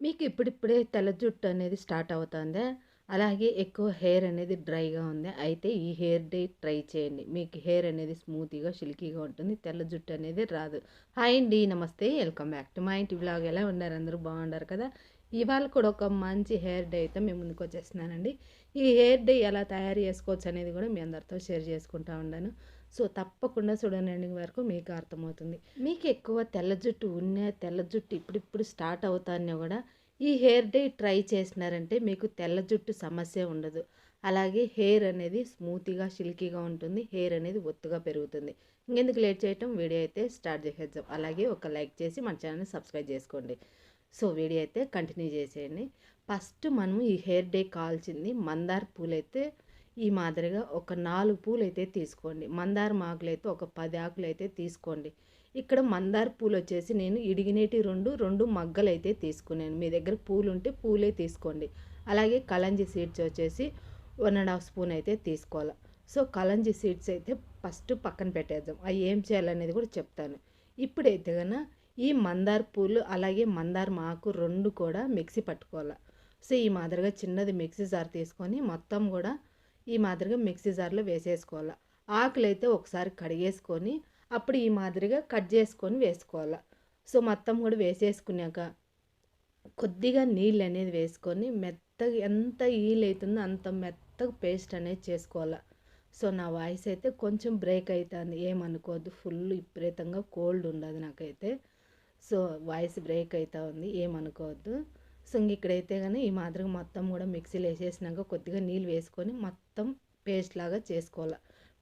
మీకు ఇప్పుడిప్పుడే తెల్ల జుట్టు అనేది స్టార్ట్ అవుతుంది? అలాగే ఎక్కువ హెయిర్ అనేది డ్రైగా ఉంది? అయితే ఈ హెయిర్ డే ట్రై చేయండి. మీకు హెయిర్ అనేది స్మూత్గా సిల్కీగా ఉంటుంది. తెల్ల జుట్టు అనేది రాదు. హాయ్ అండి. నమస్తే. వెల్కమ్ బ్యాక్ టు మా ఇంటి బ్లాగ్ ఎలా ఉన్నారు? అందరూ బాగున్నారు కదా? ఇవాళ కూడా ఒక మంచి హెయిర్ డే అయితే మేము ముందుకు వచ్చేస్తున్నానండి. ఈ హెయిర్ డే ఎలా తయారు చేసుకోవచ్చు అనేది కూడా మీ అందరితో షేర్ చేసుకుంటా ఉన్నాను. సో తప్పకుండా చూడండి వరకు మీకు అర్థమవుతుంది. మీకు ఎక్కువ తెల్ల జుట్టు ఉన్న తెల్ల జుట్టు ఇప్పుడిప్పుడు స్టార్ట్ అవుతానే కూడా ఈ హెయిర్ డే ట్రై చేసినారంటే మీకు తెల్ల జుట్టు సమస్య ఉండదు. అలాగే హెయిర్ అనేది స్మూత్గా సిల్కీగా ఉంటుంది. హెయిర్ అనేది ఒత్తుగా పెరుగుతుంది. ఇంకెందుకు లేట్ చేయటం? వీడియో అయితే స్టార్ట్ చేసేద్దాం. అలాగే ఒక లైక్ చేసి మన ఛానల్ని సబ్స్క్రైబ్ చేసుకోండి. సో వీడియో అయితే కంటిన్యూ చేసేయండి. ఫస్ట్ మనం ఈ హెయిర్ డే కావాల్సింది మందార పూలు అయితే ఈ మాదిరిగా ఒక నాలుగు పూలు అయితే తీసుకోండి. మందార ఆకులు అయితే ఒక పది ఆకులు అయితే తీసుకోండి. ఇక్కడ మందార పూలు వచ్చేసి నేను ఇడిగినేటి రెండు రెండు మగ్గలు అయితే తీసుకున్నాను. మీ దగ్గర పూలు ఉంటే పూలే తీసుకోండి. అలాగే కలంజి సీడ్స్ వచ్చేసి వన్ అండ్ హాఫ్ స్పూన్ అయితే తీసుకోవాలి. సో కలంజి సీడ్స్ అయితే ఫస్ట్ పక్కన పెట్టేద్దాం. అవి ఏం చేయాలనేది కూడా చెప్తాను. ఇప్పుడైతే కన్నా ఈ మందార పూలు అలాగే మందార మాకు రెండు కూడా మిక్సీ పట్టుకోవాలి. సో ఈ మాదిరిగా చిన్నది మిక్సీ జార్ తీసుకొని మొత్తం కూడా ఈ మాదిరిగా మిక్సీ జార్లో వేసేసుకోవాలి. ఆకులు అయితే ఒకసారి కడిగేసుకొని అప్పుడు ఈ మాదిరిగా కట్ చేసుకొని వేసుకోవాలి. సో మొత్తం కూడా వేసేసుకున్నాక కొద్దిగా నీళ్ళు అనేది వేసుకొని మెత్తగా ఎంత ఈల్ అవుతుందో అంత మెత్తగా పేస్ట్ అనేది చేసుకోవాలి. సో నా వాయిస్ అయితే కొంచెం బ్రేక్ అవుతుంది ఏమనుకోవద్దు. ఫుల్ విపరీతంగా కోల్డ్ ఉండదు నాకైతే. సో వాయిస్ బ్రేక్ అవుతూ ఉంది. ఏమనుకోవద్దు. సో ఇంక ఇక్కడైతే కానీ ఈ మాదిరిగా మొత్తం కూడా మిక్సీలో వేసేసినాక కొద్దిగా నీళ్ళు వేసుకొని మొత్తం పేస్ట్ లాగా చేసుకోవాలి.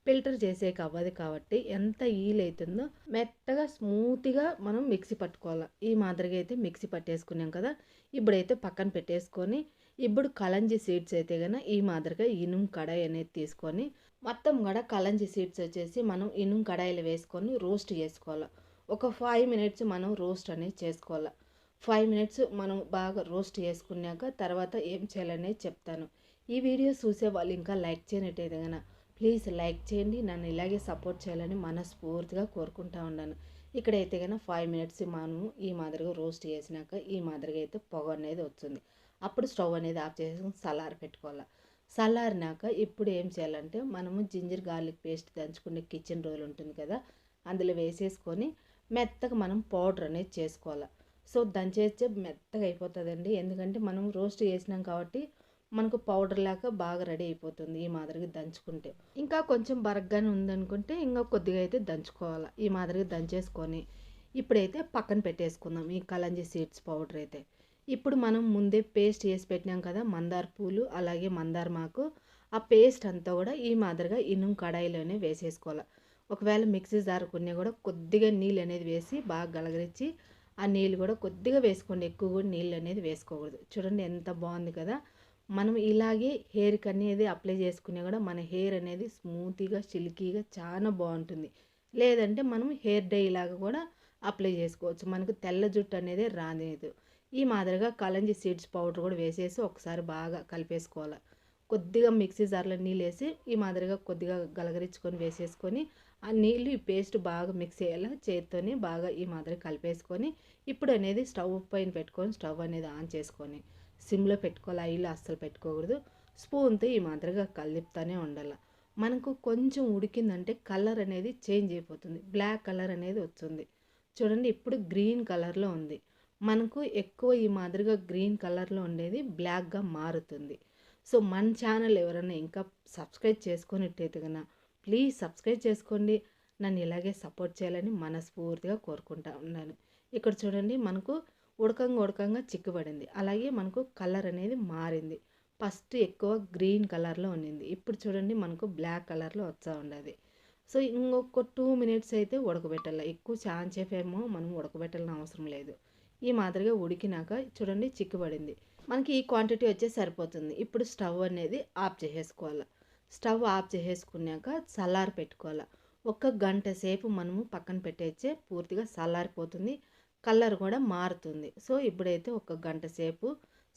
ఫిల్టర్ చేసేకి అవ్వదు కాబట్టి ఎంత ఈల్ అవుతుందో మెత్తగా స్మూత్గా మనం మిక్సీ పట్టుకోవాలి. ఈ మాదిరిగా అయితే మిక్సీ పట్టేసుకున్నాం కదా ఇప్పుడైతే పక్కన పెట్టేసుకొని ఇప్పుడు కలంజి సీడ్స్ అయితే కనుక ఈ మాదిరిగా ఇనుము కడాయి అనేది తీసుకొని మొత్తం కూడా కలంజి సీడ్స్ వచ్చేసి మనం ఇనుము కడాయిలో వేసుకొని రోస్ట్ చేసుకోవాలి. ఒక ఫైవ్ మినిట్స్ మనం రోస్ట్ అనేది చేసుకోవాలి. ఫైవ్ మినిట్స్ మనం బాగా రోస్ట్ చేసుకున్నాక తర్వాత ఏం చేయాలనేది చెప్తాను. ఈ వీడియో చూసే వాళ్ళు ఇంకా లైక్ చేయనట్టయితే కనుక ప్లీజ్ లైక్ చేయండి. నన్ను ఇలాగే సపోర్ట్ చేయాలని మనస్ఫూర్తిగా కోరుకుంటా ఉన్నాను. ఇక్కడైతే కనుక ఫైవ్ మినిట్స్ మనము ఈ మాదిరిగా రోస్ట్ చేసినాక ఈ మాదిరిగా అయితే పొగ అనేది వస్తుంది. అప్పుడు స్టవ్ అనేది ఆఫ్ చేసుకుని సలార్ పెట్టుకోవాలి. సలారినాక ఇప్పుడు ఏం చేయాలంటే మనము జింజర్ గార్లిక్ పేస్ట్ దంచుకునే కిచెన్ రోల్ ఉంటుంది కదా అందులో వేసేసుకొని మెత్తగా మనం పౌడర్ అనేది చేసుకోవాలి. సో దంచేస్తే మెత్తగా అయిపోతుందండి. ఎందుకంటే మనం రోస్ట్ చేసినాం కాబట్టి మనకు పౌడర్ లాగా బాగా రెడీ అయిపోతుంది ఈ మాదిరిగా దంచుకుంటే. ఇంకా కొంచెం బరగ్గానే ఉందనుకుంటే ఇంకా కొద్దిగా అయితే దంచుకోవాలి ఈ మాదిరిగా దంచేసుకొని. ఇప్పుడైతే పక్కన పెట్టేసుకుందాం ఈ కలంజీ సీడ్స్ పౌడర్ అయితే. ఇప్పుడు మనం ముందే పేస్ట్ చేసి పెట్టినాం కదా మందార పూలు అలాగే మందార మాకు. ఆ పేస్ట్ అంతా కూడా ఈ మాదిరిగా ఇనుము కడాయిలోనే వేసేసుకోవాలి. ఒకవేళ మిక్సీ జారుకునే కూడా కొద్దిగా నీళ్ళు అనేది వేసి బాగా గలగరించి ఆ నీళ్ళు కూడా కొద్దిగా వేసుకోండి. ఎక్కువ కూడా నీళ్ళు అనేది వేసుకోకూడదు. చూడండి ఎంత బాగుంది కదా. మనం ఇలాగే హెయిర్కి అనేది అప్లై చేసుకునే కూడా మన హెయిర్ అనేది స్మూత్గా సిల్కీగా చాలా బాగుంటుంది. లేదంటే మనం హెయిర్ డై లాగా కూడా అప్లై చేసుకోవచ్చు. మనకు తెల్ల జుట్టు అనేది రాలేదు ఈ మాదిరిగా కలంజి సీడ్స్ పౌడర్ కూడా వేసేసి ఒకసారి బాగా కలిపేసుకోవాలి. కొద్దిగా మిక్సీ జార్లో నీళ్ళు వేసి ఈ మాదిరిగా కొద్దిగా గలగరించుకొని వేసేసుకొని ఆ నీళ్ళు ఈ పేస్ట్ బాగా మిక్స్ అయ్యేలా చేతితోని బాగా ఈ మాదిరి కలిపేసుకొని ఇప్పుడు అనేది స్టవ్ పైన పెట్టుకొని స్టవ్ అనేది ఆన్ చేసుకొని సిమ్లో పెట్టుకోవాలి ఆయిల్ అస్సలు పెట్టుకోకూడదు. స్పూన్తో ఈ మాదిరిగా కలుపుతూనే ఉండాలి. మనకు కొంచెం ఉడికిందంటే కలర్ అనేది చేంజ్ అయిపోతుంది. బ్లాక్ కలర్ అనేది వస్తుంది. చూడండి ఇప్పుడు గ్రీన్ కలర్లో ఉంది. మనకు ఎక్కువ ఈ మాదిరిగా గ్రీన్ కలర్లో ఉండేది బ్లాక్గా మారుతుంది. సో మన ఛానల్ ఎవరైనా ఇంకా సబ్స్క్రైబ్ చేసుకున్నట్టయితే కన్నా ప్లీజ్ సబ్స్క్రైబ్ చేసుకోండి. నన్ను ఇలాగే సపోర్ట్ చేయాలని మనస్ఫూర్తిగా కోరుకుంటా ఉన్నాను. ఇక్కడ చూడండి మనకు ఉడకంగా ఉడకంగా చిక్కుబడింది. అలాగే మనకు కలర్ అనేది మారింది. ఫస్ట్ ఎక్కువ గ్రీన్ కలర్లో ఉండింది. ఇప్పుడు చూడండి మనకు బ్లాక్ కలర్లో వచ్చా ఉండదు. సో ఇంకొక టూ మినిట్స్ అయితే ఉడకబెట్టాలి. ఎక్కువ చాంచేపు ఏమో మనం ఉడకబెట్టాలని అవసరం లేదు. ఈ మాదిరిగా ఉడికినాక చూడండి చిక్కుబడింది. మనకి ఈ క్వాంటిటీ వచ్చే సరిపోతుంది. ఇప్పుడు స్టవ్ అనేది ఆఫ్ చేసేసుకోవాలి. స్టవ్ ఆఫ్ చేసేసుకున్నాక చల్లారి పెట్టుకోవాలి. ఒక గంట సేపు మనము పక్కన పెట్టేచ్చే పూర్తిగా చల్లారిపోతుంది కలర్ కూడా మారుతుంది. సో ఇప్పుడైతే ఒక గంట సేపు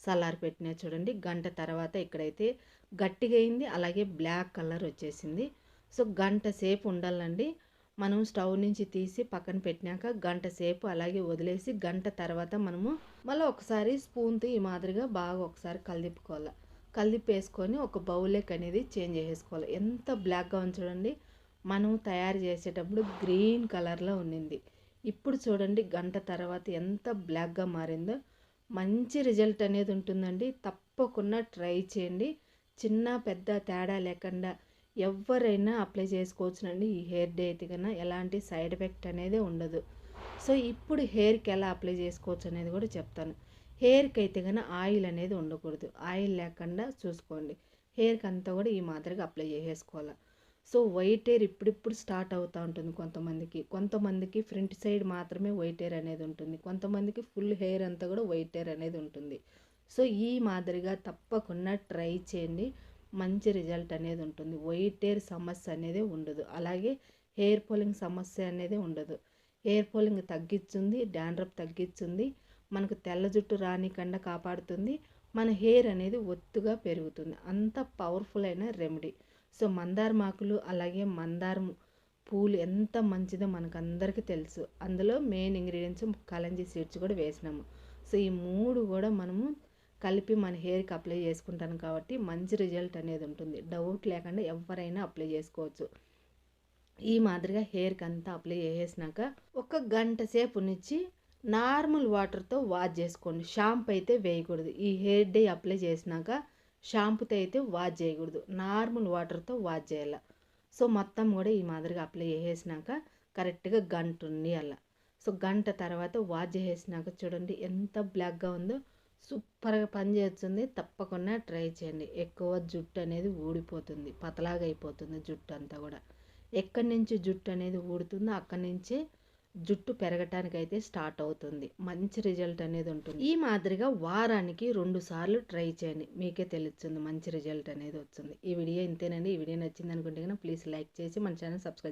చల్లారి పెట్టినా చూడండి. గంట తర్వాత ఇక్కడైతే గట్టిగా అయింది. అలాగే బ్లాక్ కలర్ వచ్చేసింది. సో గంట సేపు ఉండాలండి. మనం స్టవ్ నుంచి తీసి పక్కన పెట్టినాక గంట సేపు అలాగే వదిలేసి గంట తర్వాత మనము మళ్ళీ ఒకసారి స్పూన్తో ఈ మాదిరిగా బాగా ఒకసారి కలిదిప్పుకోవాలి. కలిదిప్పేసుకొని ఒక బౌలేక్ అనేది చేంజ్ చేసేసుకోవాలి. ఎంత బ్లాక్గా ఉంది చూడండి. మనం తయారు చేసేటప్పుడు గ్రీన్ కలర్లో ఉండింది. ఇప్పుడు చూడండి గంట తర్వాత ఎంత బ్లాక్గా మారిందో. మంచి రిజల్ట్ అనేది ఉంటుందండి. తప్పకుండా ట్రై చేయండి. చిన్న పెద్ద తేడా లేకుండా ఎవరైనా అప్లై చేసుకోవచ్చునండి ఈ హెయిర్ డే అయితే కన్నా ఎలాంటి సైడ్ ఎఫెక్ట్ అనేది ఉండదు. సో ఇప్పుడు హెయిర్కి ఎలా అప్లై చేసుకోవచ్చు అనేది కూడా చెప్తాను. హెయిర్కి అయితే కన్నా ఆయిల్ అనేది ఉండకూడదు. ఆయిల్ లేకుండా చూసుకోండి. హెయిర్కి అంతా కూడా ఈ మాదిరిగా అప్లై చేసేసుకోవాలి. సో వైట్ హెయిర్ ఇప్పుడిప్పుడు స్టార్ట్ అవుతూ ఉంటుంది కొంతమందికి. కొంతమందికి ఫ్రంట్ సైడ్ మాత్రమే వైట్ హెయిర్ అనేది ఉంటుంది. కొంతమందికి ఫుల్ హెయిర్ అంతా కూడా వైట్ హెయిర్ అనేది ఉంటుంది. సో ఈ మాదిరిగా తప్పకుండా ట్రై చేయండి. మంచి రిజల్ట్ అనేది ఉంటుంది. వైట్ హెయిర్ సమస్య అనేది ఉండదు. అలాగే హెయిర్ పోలింగ్ సమస్య అనేది ఉండదు. హెయిర్ పోలింగ్ తగ్గిస్తుంది డాండ్రప్ తగ్గిస్తుంది మనకు తెల్ల జుట్టు రానికుండా కాపాడుతుంది మన హెయిర్ అనేది ఒత్తుగా పెరుగుతుంది. అంత పవర్ఫుల్ అయిన రెమెడీ సో మందారమాకులు అలాగే మందారం పూలు ఎంత మంచిదో మనకు అందరికీ తెలుసు. అందులో మెయిన్ ఇంగ్రీడియంట్స్ కలంజీ సీడ్స్ కూడా వేసినాము. సో ఈ మూడు కూడా మనము కలిపి మన హెయిర్కి అప్లై చేసుకుంటాను కాబట్టి మంచి రిజల్ట్ అనేది ఉంటుంది. డౌట్ లేకుండా ఎవరైనా అప్లై చేసుకోవచ్చు. ఈ మాదిరిగా హెయిర్కి అంతా అప్లై చేసేసినాక ఒక గంట సేపు నుంచి నార్మల్ వాటర్తో వాష్ చేసుకోండి. షాంపూ అయితే వేయకూడదు. ఈ హెయిర్ డే అప్లై చేసినాక షాంపూతో అయితే వాష్ చేయకూడదు. నార్మల్ వాటర్తో వాష్ చేయాలి. సో మొత్తం కూడా ఈ మాదిరిగా అప్లై చేసేసినాక కరెక్ట్గా గంట ఉంది అలా. సో గంట తర్వాత వాష్ చేసేసినాక చూడండి ఎంత బ్లాక్గా ఉందో. సూపర్గా పనిచేస్తుంది తప్పకుండా ట్రై చేయండి. ఎక్కువ జుట్టు అనేది ఊడిపోతుంది. పతలాగా అయిపోతుంది జుట్టు అంతా కూడా. ఎక్కడి నుంచి జుట్టు అనేది ఊడుతుందో అక్కడి నుంచే జుట్టు పెరగటానికి అయితే స్టార్ట్ అవుతుంది. మంచి రిజల్ట్ అనేది ఉంటుంది. ఈ మాదిరిగా వారానికి రెండు సార్లు ట్రై చేయండి. మీకే తెలుస్తుంది మంచి రిజల్ట్ అనేది వస్తుంది. ఈ వీడియో ఇంతేనండి. ఈ వీడియో నచ్చింది అనుకుంటే కనుక ప్లీజ్ లైక్ చేసి మన ఛానల్ సబ్స్క్రైబ్